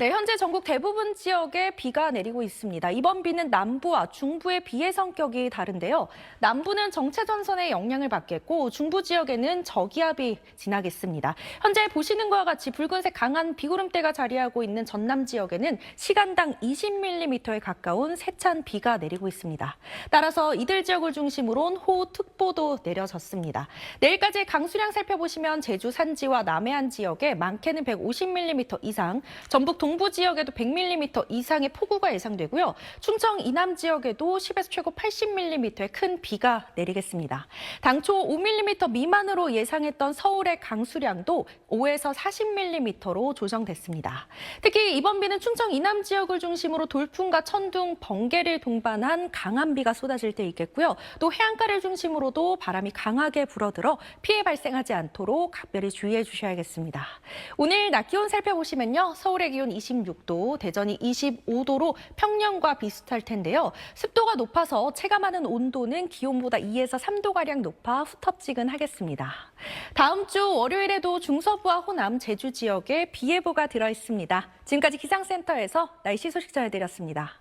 네, 현재 전국 대부분 지역에 비가 내리고 있습니다. 이번 비는 남부와 중부의 비의 성격이 다른데요. 남부는 정체 전선의 영향을 받겠고 중부 지역에는 저기압이 지나겠습니다. 현재 보시는 것과 같이 붉은색 강한 비구름대가 자리하고 있는 전남 지역에는 시간당 20mm에 가까운 세찬 비가 내리고 있습니다. 따라서 이들 지역을 중심으로 호우특보도 내려졌습니다. 내일까지 강수량 살펴보시면 제주 산지와 남해안 지역에 많게는 150mm 이상, 전북 동부 지역에도 100mm 이상의 폭우가 예상되고요. 충청 이남 지역에도 10에서 최고 80mm의 큰 비가 내리겠습니다. 당초 5mm 미만으로 예상했던 서울의 강수량도 5에서 40mm로 조정됐습니다. 특히 이번 비는 충청 이남 지역을 중심으로 돌풍과 천둥, 번개를 동반한 강한 비가 쏟아질 때 있겠고요. 또 해안가를 중심으로도 바람이 강하게 불어들어 피해 발생하지 않도록 각별히 주의해 주셔야겠습니다. 오늘 낮 기온 살펴보시면요. 서울의 기온 26도, 대전이 25도로 평년과 비슷할 텐데요. 습도가 높아서 체감하는 온도는 기온보다 2에서 3도가량 높아 후텁지근하겠습니다. 다음 주 월요일에도 중서부와 호남, 제주 지역에 비 예보가 들어 있습니다. 지금까지 기상센터에서 날씨 소식 전해드렸습니다.